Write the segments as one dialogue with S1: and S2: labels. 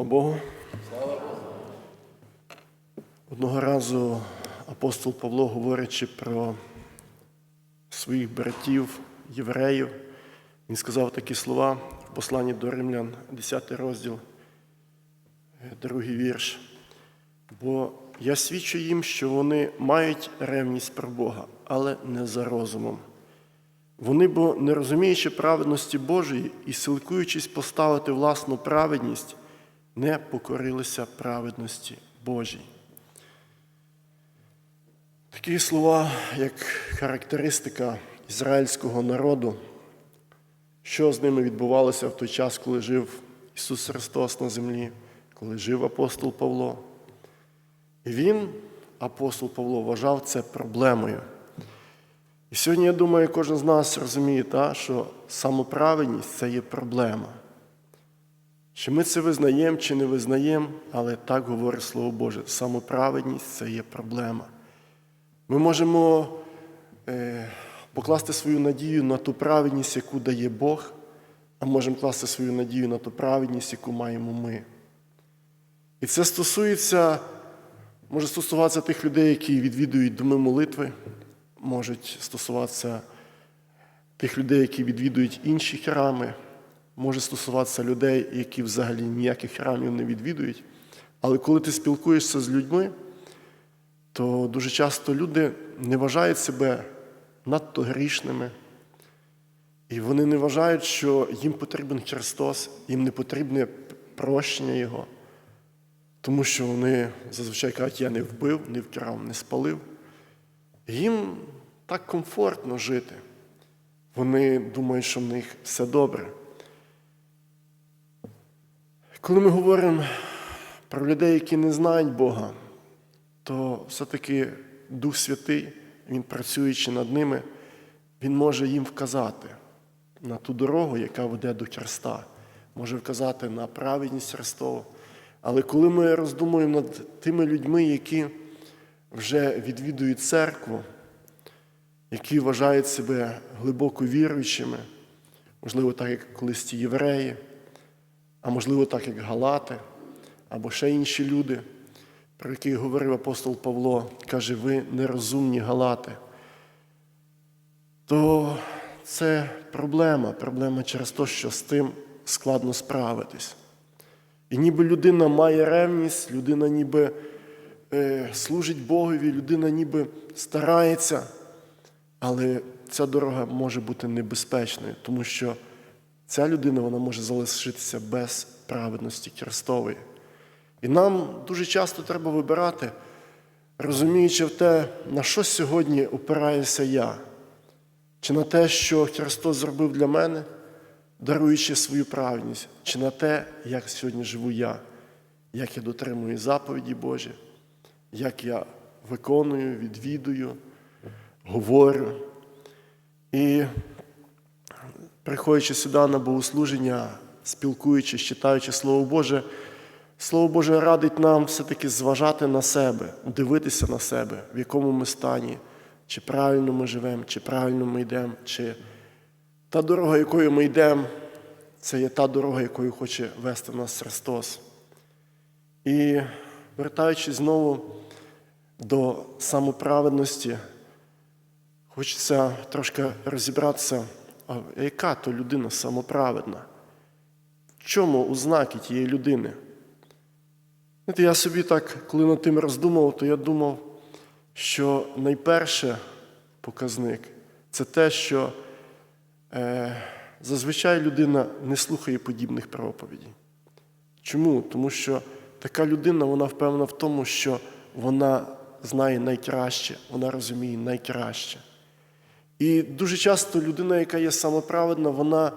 S1: Слава Богу. Одного разу апостол Павло, говорячи про своїх братів, євреїв, він сказав такі слова в посланні до римлян, 10 розділ, другий вірш. Бо я свідчу їм, що вони мають ревність про Бога, але не за розумом. Вони, бо не розуміючи праведності Божої і силкуючись поставити власну праведність, не покорилися праведності Божій. Такі слова, як характеристика ізраїльського народу, що з ними відбувалося в той час, коли жив Ісус Христос на землі, коли жив апостол Павло. І він, апостол Павло, вважав це проблемою. І сьогодні, я думаю, кожен з нас розуміє, та, що самоправедність це є проблема. Чи ми це визнаємо, чи не визнаємо, але так говорить Слово Боже, самоправедність це є проблема. Ми можемо е, покласти свою надію на ту праведність, яку дає Бог, а можемо класти свою надію на ту праведність, яку маємо ми. І це стосується, може стосуватися тих людей, які відвідують доми молитви, можуть стосуватися тих людей, які відвідують інші храми, може стосуватися людей, які взагалі ніяких храмів не відвідують. Але коли ти спілкуєшся з людьми, то дуже часто люди не вважають себе надто грішними. І вони не вважають, що їм потрібен Христос, їм не потрібне прощення Його. Тому що вони зазвичай кажуть, я не вбив, не вкрав, не спалив. Їм так комфортно жити. Вони думають, що в них все добре. Коли ми говоримо про людей, які не знають Бога, то все-таки Дух Святий, Він працюючи над ними, Він може їм вказати на ту дорогу, яка веде до Христа, може вказати на праведність Христову. Але коли ми роздумуємо над тими людьми, які вже відвідують церкву, які вважають себе глибоко віруючими, можливо, так, як колись ті євреї, а можливо, так, як Галати, або ще інші люди, про яких говорив апостол Павло, каже, ви нерозумні Галати, то це проблема, проблема через те, що з тим складно справитись. І ніби людина має ревність, людина ніби е, служить Богові, людина ніби старається, але ця дорога може бути небезпечною, тому що ця людина вона може залишитися без праведності Христової. І нам дуже часто треба вибирати, розуміючи в те, на що сьогодні опираюся я, чи на те, що Христос зробив для мене, даруючи свою праведність, чи на те, як сьогодні живу я, як я дотримую заповіді Божі, як я виконую, відвідую, говорю. І приходячи сюди на богослуження, спілкуючись, читаючи Слово Боже, Слово Боже радить нам все-таки зважати на себе, дивитися на себе, в якому ми стані, чи правильно ми живемо, чи правильно ми йдемо, чи та дорога, якою ми йдемо, це є та дорога, якою хоче вести нас Христос. І вертаючись знову до самоправедності, хочеться трошки розібратися, а яка то людина самоправедна? В чому ознаки тієї людини? Знаєте, Я собі так, коли над тим роздумував, то я думав, що найперше показник це те, що е, зазвичай людина не слухає подібних проповідей. Чому? Тому що така людина, вона впевнена в тому, що вона знає найкраще, вона розуміє найкраще. І дуже часто людина, яка є самоправедна, вона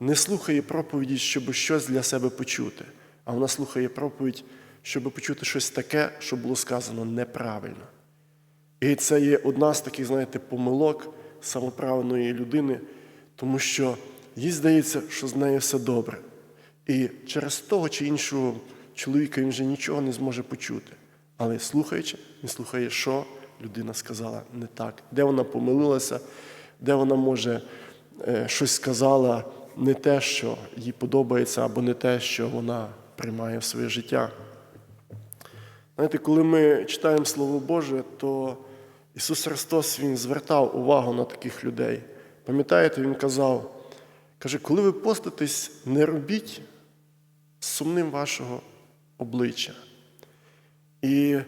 S1: не слухає проповіді, щоб щось для себе почути, а вона слухає проповідь, щоб почути щось таке, що було сказано неправильно. І це є одна з таких, знаєте, помилок самоправедної людини, тому що їй здається, що з нею все добре. І через того чи іншого чоловіка він вже нічого не зможе почути. Але слухаючи, він слухає, що людина сказала не так, де вона помилилася, де вона може е, щось сказала не те, що їй подобається, або не те, що вона приймає в своє життя. Знаєте, коли ми читаємо Слово Боже, то Ісус Христос Він звертав увагу на таких людей. Пам'ятаєте, Він казав, каже, коли ви поститесь, не робіть сумним вашого обличчя. І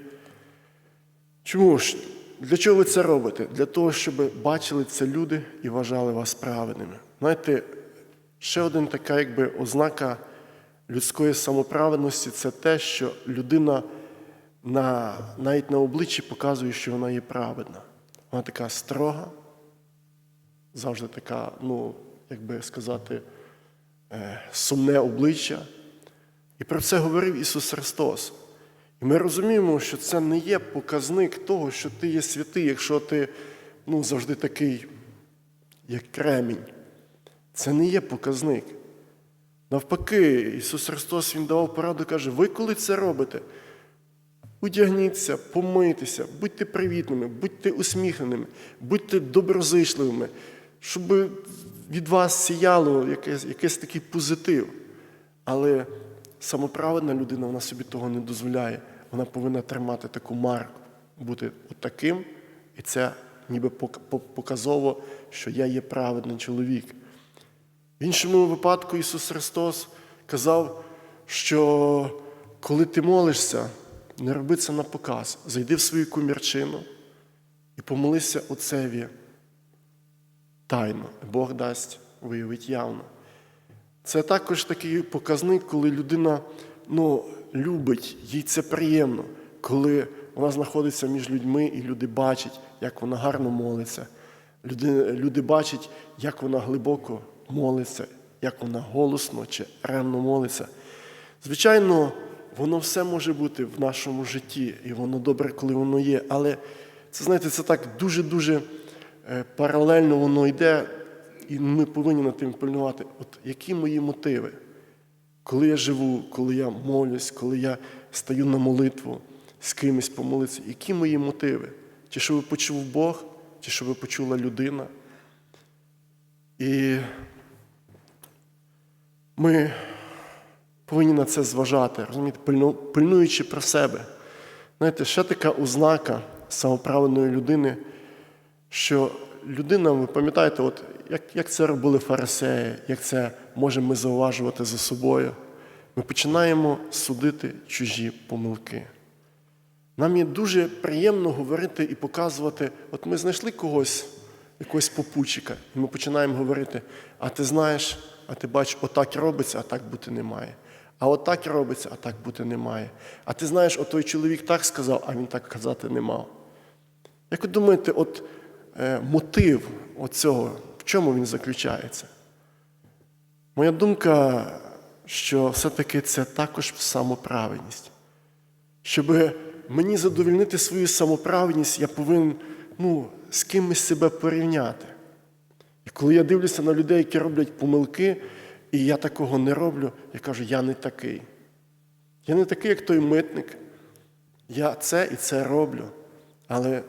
S1: чому ж? Для чого ви це робите? Для того, щоб бачили це люди і вважали вас праведними. Знаєте, ще один така якби ознака людської самоправедності це те, що людина на, навіть на обличчі показує, що вона є праведна. Вона така строга, завжди така, ну, як би сказати, е, сумне обличчя. І про це говорив Ісус Христос. І ми розуміємо, що це не є показник того, що ти є святий, якщо ти ну, завжди такий, як кремінь. Це не є показник. Навпаки, Ісус Христос Він давав пораду, каже, ви коли це робите, одягніться, помийтеся, будьте привітними, будьте усміхненими, будьте доброзичливими, щоб від вас сіяло якийсь, якийсь такий позитив. Але самоправедна людина вона собі того не дозволяє. Вона повинна тримати таку марку, бути таким, і це ніби пок- пок- показово, що я є праведний чоловік. В іншому випадку Ісус Христос казав, що коли ти молишся, не роби це на показ, зайди в свою кумірчину і помолися Отцеві тайно. Бог дасть виявити явно. Це також такий показник, коли людина ну, любить, їй це приємно, коли вона знаходиться між людьми, і люди бачать, як вона гарно молиться. Люди, люди бачать, як вона глибоко молиться, як вона голосно чи ремно молиться. Звичайно, воно все може бути в нашому житті, і воно добре, коли воно є. Але це, знаєте, це так дуже-дуже е, паралельно воно йде, і ми повинні над тим пильнувати. От які мої мотиви? Коли я живу, коли я молюсь, коли я стаю на молитву з кимось помолитися, які мої мотиви? Чи щоб почув Бог, чи щоб почула людина? І ми повинні на це зважати, розумієте, пильнуючи про себе. Знаєте, ще така ознака самоправедної людини, що людина, ви пам'ятаєте, от як, як це робили фарисеї, як це можемо ми зауважувати за собою, ми починаємо судити чужі помилки. Нам є дуже приємно говорити і показувати, от ми знайшли когось, якогось попутчика, і ми починаємо говорити, а ти знаєш, а ти бачиш, отак робиться, а так бути не має. А отак робиться, а так бути не має. А ти знаєш, от той чоловік так сказав, а він так казати не мав. Як ви думаєте, от е, мотив оцього, чому він заключається? Моя думка, що все-таки це також самоправедність. Щоб мені задовольнити свою самоправедність, я повинен ну, з кимось себе порівняти. І коли я дивлюся на людей, які роблять помилки, і я такого не роблю, я кажу, я не такий. Я не такий, як той митник. Я це і це роблю. Але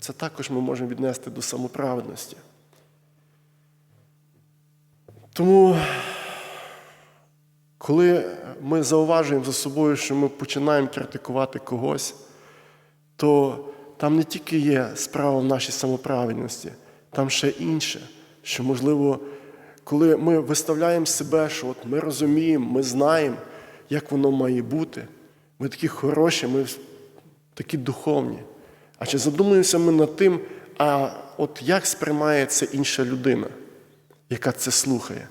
S1: це також ми можемо віднести до самоправедності. Тому, коли ми зауважуємо за собою, що ми починаємо критикувати когось, то там не тільки є справа в нашій самоправедності, там ще інше, що, можливо, коли ми виставляємо себе, що от ми розуміємо, ми знаємо, як воно має бути, ми такі хороші, ми такі духовні. А чи задумуємося ми над тим, а от як сприймає це інша людина, яка це слухає?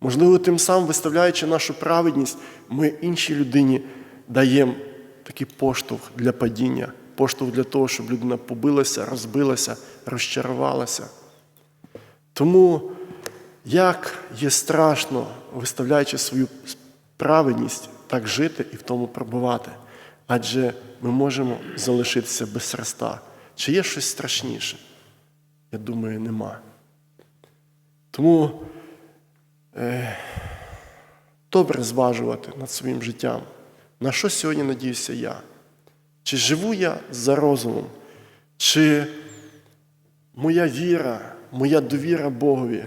S1: Можливо, тим самим, виставляючи нашу праведність, ми іншій людині даємо такий поштовх для падіння, поштовх для того, щоб людина побилася, розбилася, розчарувалася. Тому як є страшно, виставляючи свою праведність, так жити і в тому пробувати. Адже ми можемо залишитися без Христа. Чи є щось страшніше? Я думаю, нема. Тому е, добре зважувати над своїм життям. На що сьогодні надіюся я? Чи живу я за розумом? Чи моя віра, моя довіра Богові,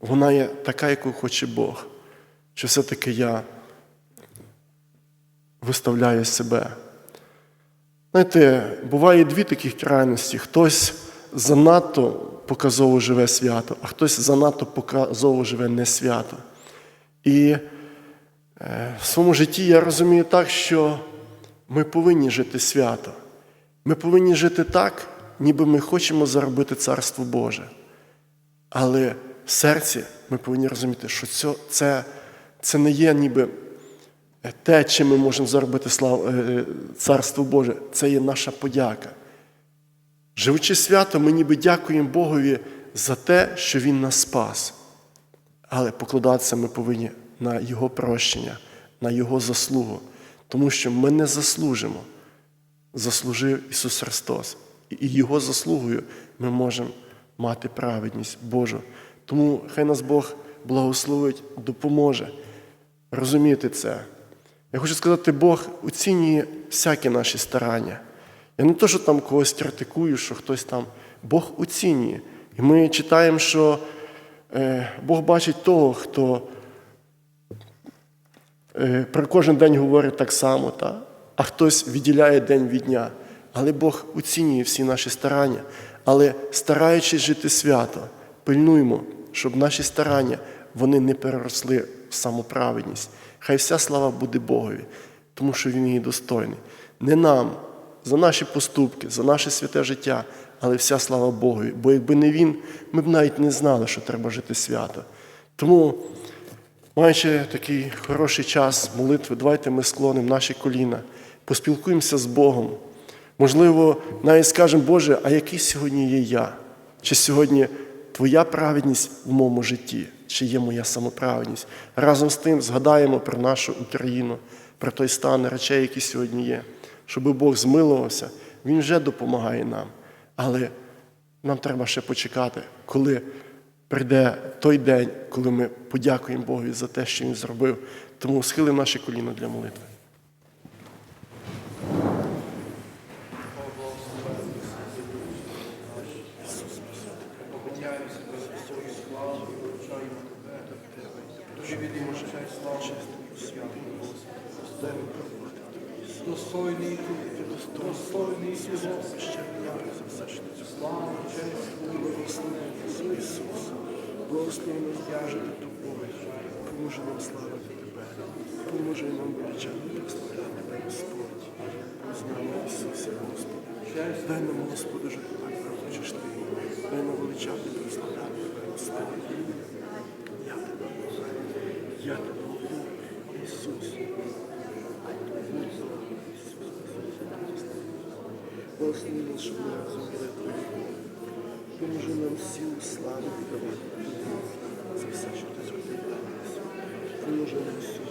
S1: вона є така, яку хоче Бог? Чи все-таки я виставляє себе. Знаєте, буває дві таких крайності. Хтось занадто показово живе свято, а хтось занадто показово живе не свято. І е, в своєму житті я розумію так, що ми повинні жити свято. Ми повинні жити так, ніби ми хочемо заробити Царство Боже. Але в серці ми повинні розуміти, що це, це, це не є ніби те, чим ми можемо заробити е, Царство Боже, це є наша подяка. Живучи свято, ми ніби дякуємо Богові за те, що Він нас спас. Але покладатися ми повинні на Його прощення, на Його заслугу, тому що ми не заслужимо. Заслужив Ісус Христос. І Його заслугою ми можемо мати праведність Божу. Тому хай нас Бог благословить, допоможе розуміти це. Я хочу сказати, Бог оцінює всякі наші старання. Я не то, що там когось критикую, що хтось там. Бог оцінює. І ми читаємо, що е, Бог бачить того, хто е, про кожен день говорить так само, та? а хтось відділяє день від дня. Але Бог оцінює всі наші старання. Але стараючись жити свято, пильнуємо, щоб наші старання вони не переросли в самоправедність. Хай вся слава буде Богові, тому що Він її достойний. Не нам, за наші поступки, за наше святе життя, але вся слава Богові. Бо якби не Він, ми б навіть не знали, що треба жити свято. Тому, маючи такий хороший час молитви, давайте ми склонимо наші коліна, поспілкуємося з Богом. Можливо, навіть скажемо, Боже, а який сьогодні є я? Чи сьогодні Твоя праведність в моєму житті, чи є моя самоправедність? Разом з тим згадаємо про нашу Україну, про той стан речей, які сьогодні є, щоб Бог змилувався, Він вже допомагає нам. Але нам треба ще почекати, коли прийде той день, коли ми подякуємо Богові за те, що Він зробив. Тому схилимо наші коліна для молитви.
S2: Достойний ти, достойний ти, слава, честь,
S1: Ісус, благослови нас дяжити тобою, поможи нам славити Тебе, поможи нам величати прославляти Тебе, Господь. З Ісусе, Господи. Дай нам, Господи, жити так, як хочеш Ти. Дай нам величати прославляти Тебе, Господь. Я Тебе я Тебе люблю, Ісус. Благослови нас, щоб ми разом були Твої. Поможи нам силу славу віддавати тобі за все, що ти зробив для нас. Поможи нам всю